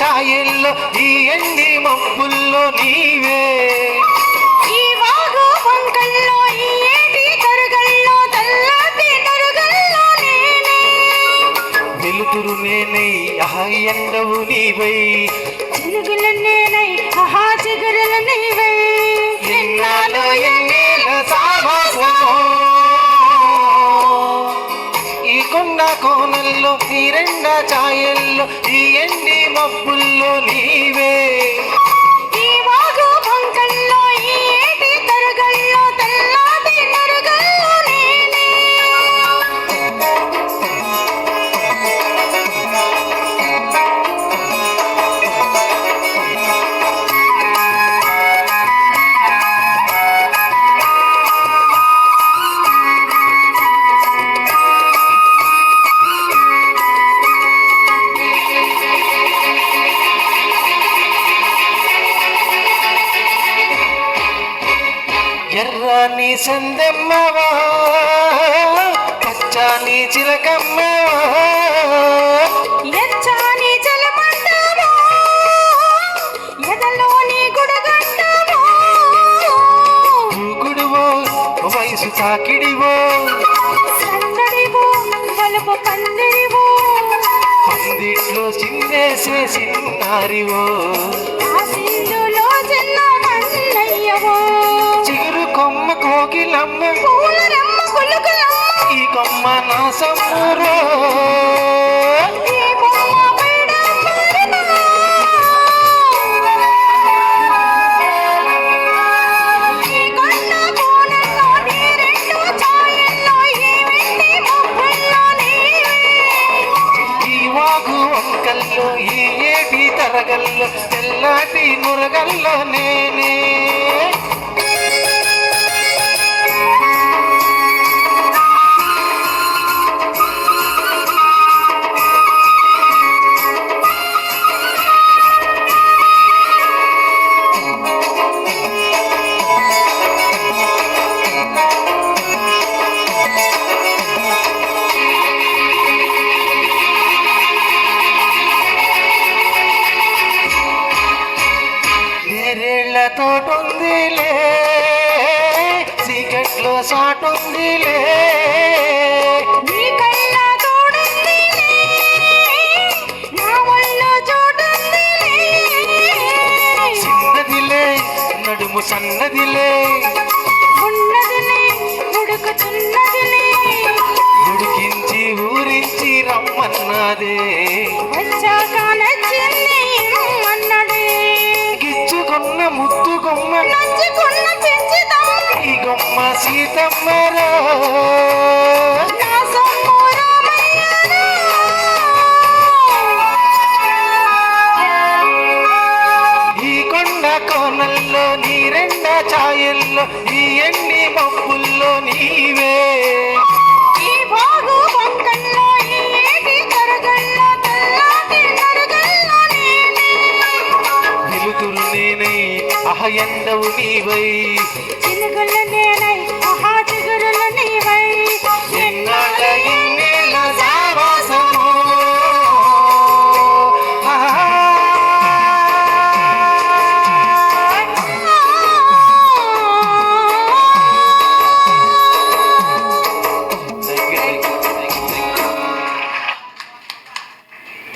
ఛాయల్లో ఎండి మబ్బుల్లో నీవే. ఈ వాగు వంకల్లో ఈ వెలుతురు నేనై ఆహా ఎండవు నీవై. చిలుగులు నేనై ఆహా చిగురులు నీవే. ఎన్నాలో ఎన్నేళ్ళ సావాసమో ఈ రెండ ఛాయల్లో ఈ ఎండి మబ్బుల్లో నీవే. ఎర్రని సందెమ్మవా పచ్చని చిలకమ్మవా. దూకుడువో వయసు తాకిడివో. పందిట్లో చిందేసే సిన్నారివో కోకిలమ్మ ఈ కొమ్మ నా సమ్మురో ఈ ఏటి తరగల్లో తెల్లటి మురగల్లో నేనే. నేరేళ్ళ తోటుందిలే చీకట్లో సాటుందిలే. నడుము సన్నదిలే. ఉన్నదిలే, ఉడుకుతున్నదిలే, ఉడికించి ఊరించి రమ్మన్నదే. వచ్చాక నచ్చింది. గిచ్చుకున్న ముద్దు కొమ్మ. నచ్చుకున్న పెంచుదాం, ఈ కొమ్మ సీతమ్మరో. ఈ కొండ కోనల్లో నీ రెండ ఛాయల్లో ఈ ఎండి మబ్బుల్లో నీవే. వెలుతురు నేనై అహ